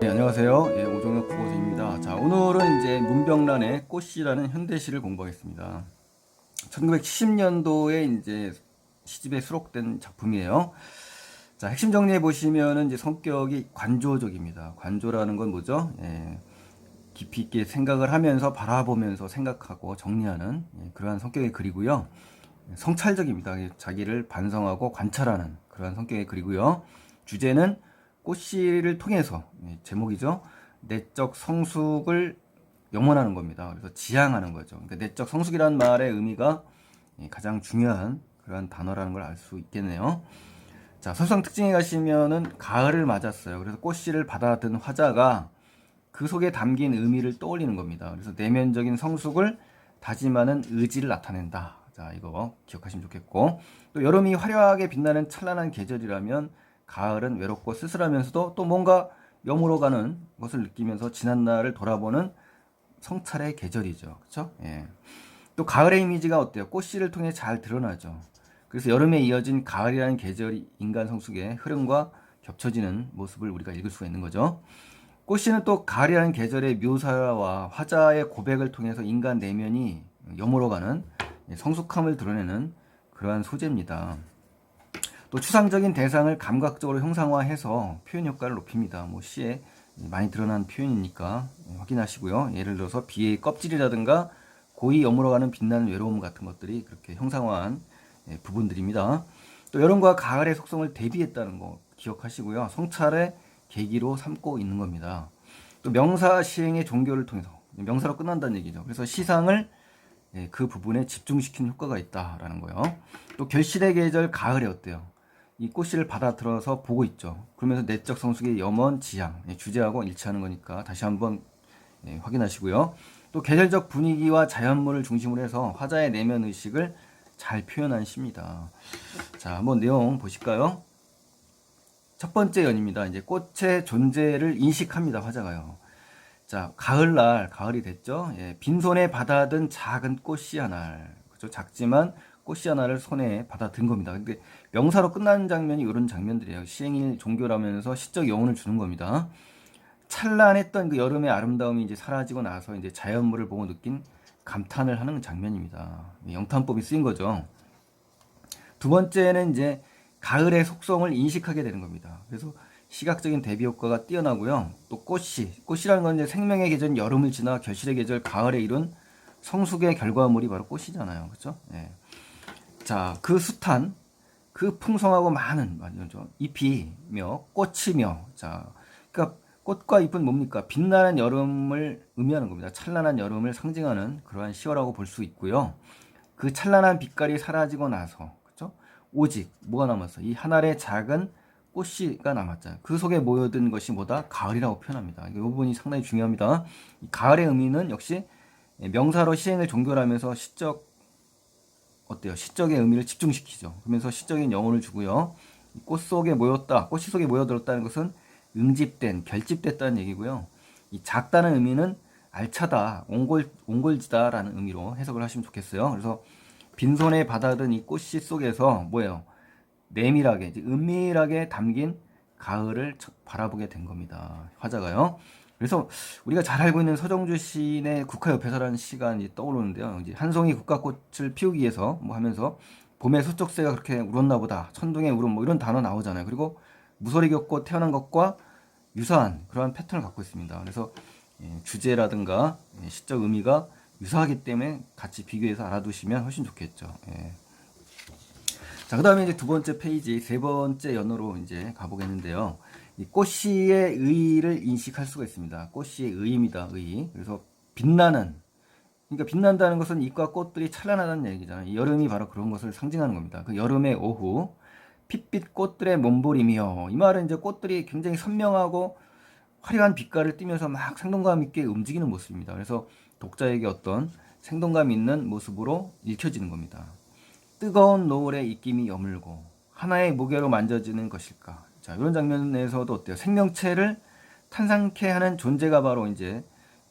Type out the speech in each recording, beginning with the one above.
네, 안녕하세요. 예, 오종혁 국어생입니다. 자, 오늘은 이제 문병란의 꽃이라는 현대시를 공부하겠습니다. 1970년도에 이제 시집에 수록된 작품이에요. 자, 핵심 정리해 보시면은 이제 성격이 관조적입니다. 관조라는 건 뭐죠? 예, 깊이 있게 생각을 하면서 바라보면서 생각하고 정리하는 예, 그러한 성격의 글이고요. 성찰적입니다. 자기를 반성하고 관찰하는 그러한 성격의 글이고요. 주제는 꽃씨를 통해서 예, 제목이죠. 내적 성숙을 영원하는 겁니다. 그래서 지향하는 거죠. 그러니까 내적 성숙이라는 말의 의미가 예, 가장 중요한 그러한 단어라는 걸 알 수 있겠네요. 자, 설상 특징에 가시면은 가을을 맞았어요. 그래서 꽃씨를 받아든 화자가 그 속에 담긴 의미를 떠올리는 겁니다. 그래서 내면적인 성숙을 다짐하는 의지를 나타낸다. 자, 이거 기억하시면 좋겠고. 또 여름이 화려하게 빛나는 찬란한 계절이라면 가을은 외롭고 쓸쓸하면서도 또 뭔가 여물어가는 것을 느끼면서 지난 날을 돌아보는 성찰의 계절이죠. 그렇죠? 예. 또 가을의 이미지가 어때요? 꽃씨를 통해 잘 드러나죠. 그래서 여름에 이어진 가을이라는 계절이 인간 성숙의 흐름과 겹쳐지는 모습을 우리가 읽을 수가 있는 거죠. 꽃씨는 또 가을이라는 계절의 묘사와 화자의 고백을 통해서 인간 내면이 여물어가는 성숙함을 드러내는 그러한 소재입니다. 또 추상적인 대상을 감각적으로 형상화해서 표현 효과를 높입니다. 뭐 시에 많이 드러난 표현이니까 확인하시고요. 예를 들어서 비의 껍질이라든가 고이 여물어가는 빛나는 외로움 같은 것들이 그렇게 형상화한 예, 부분들입니다. 또 여름과 가을의 속성을 대비했다는 거 기억하시고요. 성찰의 계기로 삼고 있는 겁니다. 또 명사 시행의 종교를 통해서 명사로 끝난다는 얘기죠. 그래서 시상을 예, 그 부분에 집중시키는 효과가 있다라는 거예요. 또 결실의 계절 가을에 어때요? 이 꽃씨를 받아들어서 보고 있죠. 그러면서 내적 성숙의 염원 지향 예, 주제하고 일치하는 거니까 다시 한번 예, 확인하시고요. 또 계절적 분위기와 자연물을 중심으로 해서 화자의 내면 의식을 잘 표현한 시입니다. 자, 한번 내용 보실까요? 첫 번째 연입니다. 이제 꽃의 존재를 인식합니다. 화자가요. 자, 가을날, 가을이 됐죠? 예, 빈손에 받아든 작은 꽃씨 하나를, 그죠? 작지만 꽃씨 하나를 손에 받아든 겁니다. 근데 명사로 끝나는 장면이 이런 장면들이에요. 시행일 종교라면서 시적 여운을 주는 겁니다. 찬란했던 그 여름의 아름다움이 이제 사라지고 나서 이제 자연물을 보고 느낀 감탄을 하는 장면입니다. 영탄법이 쓰인 거죠. 두 번째는 이제 가을의 속성을 인식하게 되는 겁니다. 그래서 시각적인 대비 효과가 뛰어나고요. 또 꽃이 꽃이라는 건 이제 생명의 계절 여름을 지나 결실의 계절 가을에 이룬 성숙의 결과물이 바로 꽃이잖아요. 그렇죠? 예. 자, 그 숱한 그 풍성하고 많은 맞죠? 잎이며 꽃이며 자, 그러니까 꽃과 잎은 뭡니까? 빛나는 여름을 의미하는 겁니다. 찬란한 여름을 상징하는 그러한 시어라고 볼 수 있고요. 그 찬란한 빛깔이 사라지고 나서 그렇죠? 오직 뭐가 남았어? 이 하늘의 작은 꽃씨가 남았잖아요. 그 속에 모여든 것이 뭐다? 가을이라고 표현합니다. 이 부분이 상당히 중요합니다. 이 가을의 의미는 역시 명사로 시행을 종결하면서 시적 어때요? 시적의 의미를 집중시키죠. 그러면서 시적인 영혼을 주고요. 꽃 속에 모였다, 꽃이 속에 모여들었다는 것은 응집된, 결집됐다는 얘기고요. 이 작다는 의미는 알차다, 옹골, 옹골지다라는 의미로 해석을 하시면 좋겠어요. 그래서 빈손에 받아든 이 꽃씨 속에서 뭐예요? 내밀하게, 은밀하게 담긴 가을을 바라보게 된 겁니다. 화자가요. 그래서 우리가 잘 알고 있는 서정주 시인의 국화 옆에서라는 시간이 떠오르는데요. 이제 한 송이 국화꽃을 피우기 위해서 뭐 하면서 봄의 수쩍새가 그렇게 울었나 보다. 천둥의 울음 뭐 이런 단어 나오잖아요. 그리고 무소리 겪고 태어난 것과 유사한 그러한 패턴을 갖고 있습니다. 그래서 예, 주제라든가 예, 시적 의미가 유사하기 때문에 같이 비교해서 알아두시면 훨씬 좋겠죠. 예. 자, 그 다음에 이제 두 번째 페이지, 세 번째 연어로 이제 가보겠는데요. 이 꽃씨의 의의를 인식할 수가 있습니다. 꽃씨의 의입니다. 의. 그래서 빛나는 그러니까 빛난다는 것은 잎과 꽃들이 찬란하다는 얘기잖아요. 여름이 바로 그런 것을 상징하는 겁니다. 그 여름의 오후 핏빛 꽃들의 몸부림이요. 이 말은 이제 꽃들이 굉장히 선명하고 화려한 빛깔을 띠면서 막 생동감 있게 움직이는 모습입니다. 그래서 독자에게 어떤 생동감 있는 모습으로 읽혀지는 겁니다. 뜨거운 노을의 입김이 여물고 하나의 무게로 만져지는 것일까? 자, 이런 장면에서도 어때요? 생명체를 탄생케 하는 존재가 바로 이제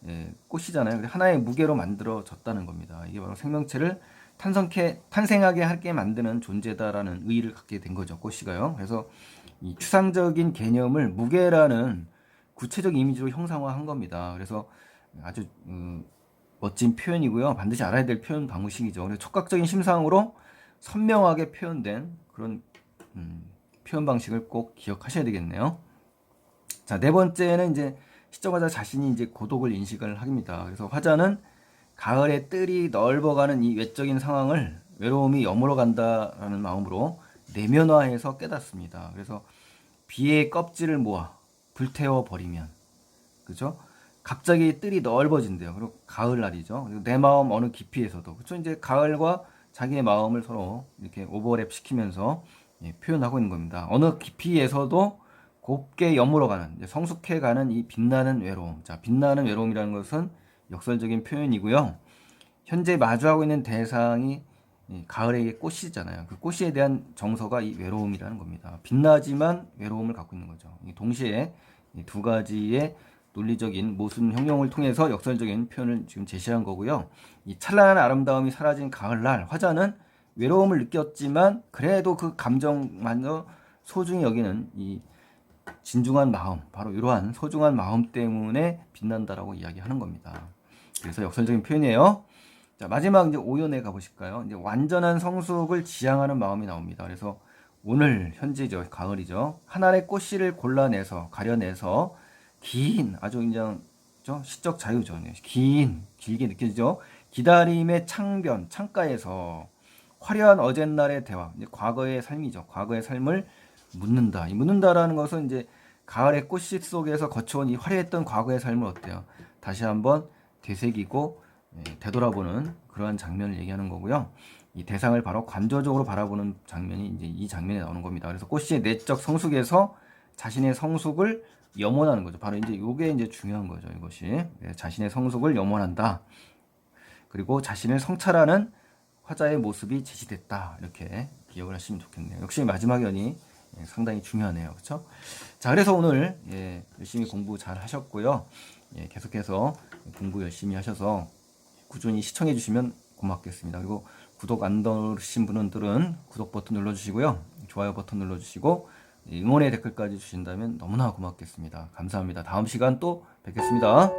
예, 꽃이잖아요. 하나의 무게로 만들어졌다는 겁니다. 이게 바로 생명체를 탄생케 탄생하게 하게 만드는 존재다라는 의의를 갖게 된 거죠. 꽃이가요. 그래서 이 추상적인 개념을 무게라는 구체적 이미지로 형상화한 겁니다. 그래서 아주 음, 멋진 표현이고요. 반드시 알아야 될 표현 방식이죠. 그래서 촉각적인 심상으로 선명하게 표현된 그런 음, 표현 방식을 꼭 기억하셔야 되겠네요. 자, 네 번째는 이제 시청자자 자신이 이제 고독을 인식을 합니다. 그래서 화자는 가을의 뜰이 넓어가는 이 외적인 상황을 외로움이 여물어 간다라는 마음으로 내면화해서 깨닫습니다. 그래서 비의 껍질을 모아 불태워 버리면 그죠? 갑자기 뜰이 넓어진대요. 그리고 가을 날이죠. 그리고 내 마음 어느 깊이에서도 그죠? 이제 가을과 자기의 마음을 서로 이렇게 오버랩 시키면서 예, 표현하고 있는 겁니다. 어느 깊이에서도 곱게 여물어가는 성숙해가는 이 빛나는 외로움. 자, 빛나는 외로움이라는 것은 역설적인 표현이고요. 현재 마주하고 있는 대상이 이 가을의 꽃이잖아요. 그 꽃에 대한 정서가 이 외로움이라는 겁니다. 빛나지만 외로움을 갖고 있는 거죠. 이 동시에 이두 가지의 논리적인 모순 형용을 통해서 역설적인 표현을 지금 제시한 거고요. 이 찬란한 아름다움이 사라진 가을날 화자는 외로움을 느꼈지만 그래도 그 감정만으로 소중히 여기는 이 진중한 마음, 바로 이러한 소중한 마음 때문에 빛난다라고 이야기하는 겁니다. 그래서 역설적인 표현이에요. 자, 마지막 이제 오연에 가보실까요? 이제 완전한 성숙을 지향하는 마음이 나옵니다. 그래서 오늘 현재죠, 가을이죠. 하나의 꽃씨를 골라내서 가려내서 긴 아주 그냥 저 시적 자유죠. 네, 긴 길게 느껴지죠. 기다림의 창변 창가에서 화려한 어젯날의 대화, 과거의 삶이죠. 과거의 삶을 묻는다. 이 묻는다라는 것은 이제 가을의 꽃씨 속에서 거쳐온 이 화려했던 과거의 삶을 어때요? 다시 한번 되새기고 예, 되돌아보는 그러한 장면을 얘기하는 거고요. 이 대상을 바로 관조적으로 바라보는 장면이 이제 이 장면에 나오는 겁니다. 그래서 꽃씨의 내적 성숙에서 자신의 성숙을 염원하는 거죠. 바로 이제 이게 이제 중요한 거죠. 이것이 예, 자신의 성숙을 염원한다. 그리고 자신을 성찰하는 화자의 모습이 제시됐다. 이렇게 기억을 하시면 좋겠네요. 역시 마지막 연이 예, 상당히 중요하네요. 그렇죠? 자, 그래서 오늘 예, 열심히 공부 잘 하셨고요. 예, 계속해서 공부 열심히 하셔서 꾸준히 시청해 주시면 고맙겠습니다. 그리고 구독 안 누르신 분들은 구독 버튼 눌러주시고요. 좋아요 버튼 눌러주시고 예, 응원의 댓글까지 주신다면 너무나 고맙겠습니다. 감사합니다. 다음 시간 또 뵙겠습니다.